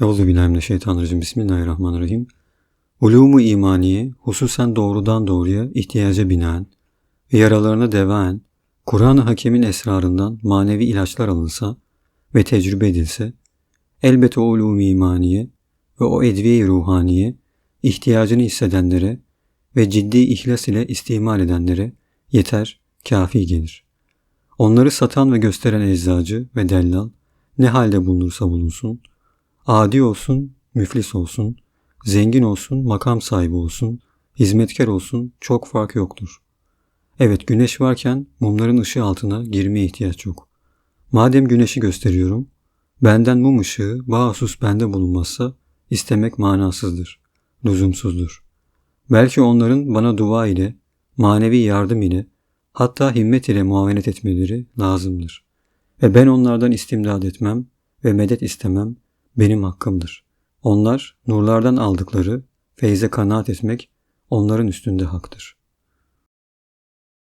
Euzubillahimineşşeytanirracim. Bismillahirrahmanirrahim. Ulumu imaniye hususen doğrudan doğruya ihtiyaca binaen ve yaralarına devaen Kur'an-ı Hakem'in esrarından manevi ilaçlar alınsa ve tecrübe edilse elbette o ulumu imaniye ve o edviye ruhaniye ihtiyacını hissedenlere ve ciddi ihlas ile istimal edenlere yeter, kafi gelir. Onları satan ve gösteren eczacı ve dellal ne halde bulunursa bulunsun, adi olsun, müflis olsun, zengin olsun, makam sahibi olsun, hizmetkar olsun çok fark yoktur. Evet güneş varken mumların ışığı altına girmeye ihtiyaç yok. Madem güneşi gösteriyorum, benden mum ışığı bahusus bende bulunmazsa istemek manasızdır, lüzumsuzdur. Belki onların bana dua ile, manevi yardım ile, hatta himmet ile muavenet etmeleri lazımdır. Ve ben onlardan istimdad etmem ve medet istemem benim hakkımdır. Onlar nurlardan aldıkları feyze kanaat etmek onların üstünde haktır.